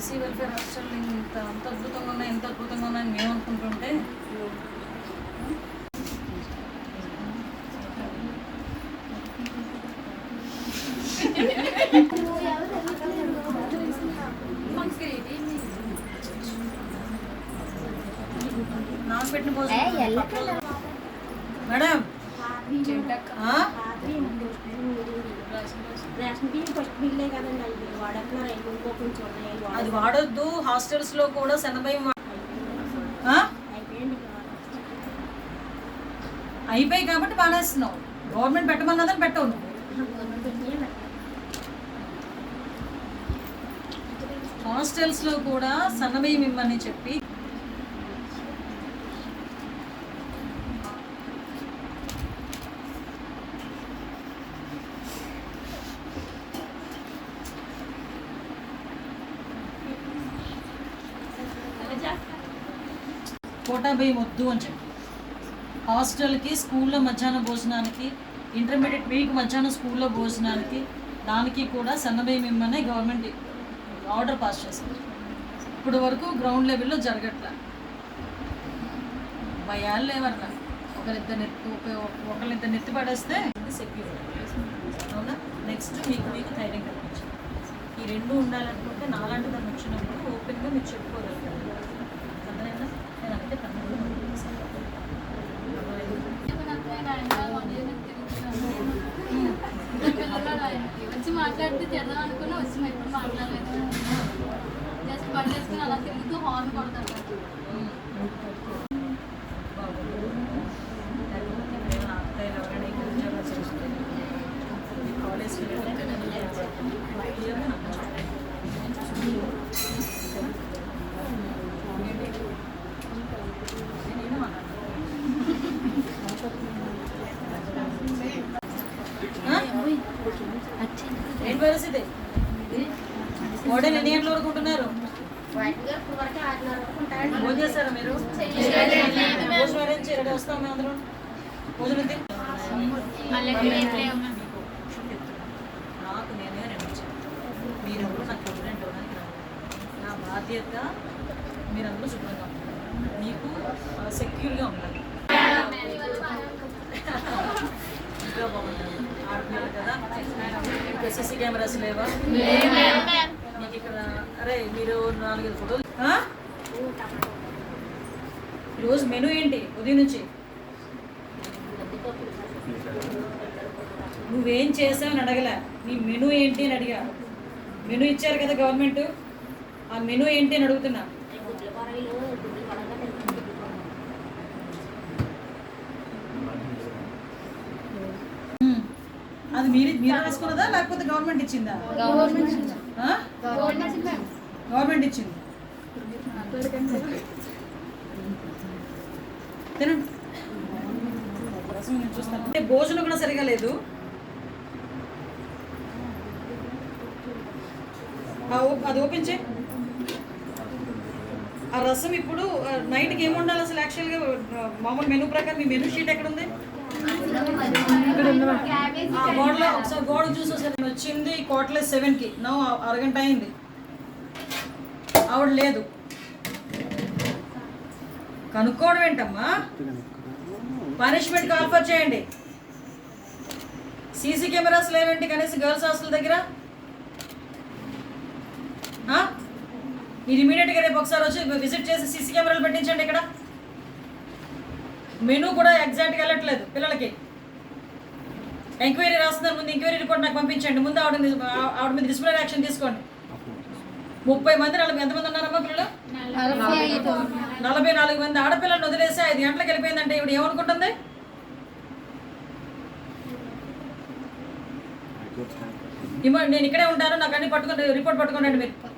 BC welfare hostel ఇంత అంత అద్భుతంగా ఉన్నాయి ఎంత అద్భుతంగా ఉన్నాయని మేము అనుకుంటుంటే నాకు పెట్టిన భోజనం. మేడం అది వాడ- వాడొద్దు. హాస్టల్స్లో కూడా శనభయం అయిపోయి కాబట్టి మానేస్తున్నావు గవర్నమెంట్ పెట్టమన్నదని పెట్టవు నువ్వు. గవర్నమెంట్ పెట్టినయే పెట్టాలి. హాస్టల్స్లో కూడా సన్నబియ్యం ఇమ్మని చెప్పి కోటా బియ్యం వద్దు అని చెప్పి. హాస్టల్కి స్కూల్లో మధ్యాహ్న భోజనానికి ఇంటర్మీడియట్ వీక్ మధ్యాహ్నం స్కూల్లో భోజనానికి దానికి కూడా సన్నబియ్యం ఇమ్మని గవర్నమెంట్ ఆర్డర్ పాస్ చేసింది. ఇప్పుడు వరకు గ్రౌండ్ లెవెల్లో జరగట్లే. భయాలు లేవన్నా ఒకరిద్దరు నెత్తి ఒకరి ఒకరిద్దరు నెత్తి పడేస్తే సెక్యూర్. అవునా? నెక్స్ట్ మీకు మీకు ధైర్యం కల్పించాలి ఈ రెండు ఉండాలనుకుంటే నాలాంటి దాన్ని వచ్చినప్పుడు ఓపెన్గా మీరు చెప్పుకోగలుగుతారు అర్థమైందా నేను అందుకే తను కూడా పంపిస్తాను. వచ్చి మాట్లాడితే తిడదాం అనుకుని వచ్చిన ఎప్పుడు మాట్లాడలేదు. జస్ట్ బండి వేసుకుని అలా తిరుగుతూ హార్న్ కొడతారు. మోడల్ ఎన్ని గంటల వరకు ఉంటున్నారు. భోజనం చేస్తారా మీరు? భోజనం అరేంజ్ చేయడం వస్తాం మేము అందరం. భోజనం నాకు నేనే రెండు చెప్పాను మీరెవరు నాకు నా బాధ్యత మీరందరూ శుభ్రంగా ఉండాలి. మీకు సెక్యూర్గా ఉండాలి. ఇంకా బాగుండాలి. ఆడపిల్లలు కదా? సీసీ కెమెరాస్ లేవా? అరే మీరు నాలుగైదు ఫోటోలు? ఈరోజు మెనూ ఏంటి ఉదయం నుంచి? నువ్వేం చేసావని అడగలే. నీ మెనూ ఏంటి అని అడిగా. మెనూ ఇచ్చారు కదా గవర్నమెంట్ ఆ మెనూ ఏంటి అని అడుగుతున్నా. అది మీరు మీరు రాసుకున్నదా? లేకపోతే గవర్నమెంట్ ఇచ్చిందా? ఆ? గవర్నమెంట్ ఇచ్చింది. తినండి. చూస్తాను. అంటే భోజనం కూడా సరిగా లేదు. అది ఓపెన్ చేయి. ఆ రసం ఇప్పుడు నైట్కి ఏముండాలి అసలు యాక్చువల్గా మామూలు మెనూ ప్రకారం మీ మెనూ షీట్ ఎక్కడ ఉంది ఆ గోడలో ఒకసారి గోడ చూసి వచ్చింది కోట్లే సెవెన్కి నో అరగంట అయింది ఆవిడ లేదు కనుక్కోవడం ఏంటమ్మా పనిష్మెంట్ కాల్ఫర్ చేయండి సీసీ కెమెరాస్ లేవేంటి కనీసం గర్ల్స్ హాస్టల్ దగ్గర మీరు ఇమీడియట్గా రేపు ఒకసారి వచ్చి విజిట్ చేసి సీసీ కెమెరాలు పెట్టించండి ఇక్కడ మెనూ కూడా ఎగ్జాక్ట్గా వెళ్ళట్లేదు పిల్లలకి ఎంక్వైరీ రాస్తున్నారు. ముందు ఎంక్వైరీ రిపోర్ట్ నాకు పంపించండి. ముందు ఆవిడ మీద ఆవిడ మీద డిసిప్లినరీ యాక్షన్ తీసుకోండి. ముప్పై మంది నలభై ఎంతమంది ఉన్నారమ్మా పిల్లలు? నలభై నాలుగు మంది ఆడపిల్లలను వదిలేసి ఐదు గంటలకు వెళ్ళిపోయిందంటే ఇవిడ ఏమనుకుంటుంది? నేను ఇక్కడే ఉంటాను. నాకు అన్ని పట్టుకుని రిపోర్ట్ పట్టుకోండి మీరు.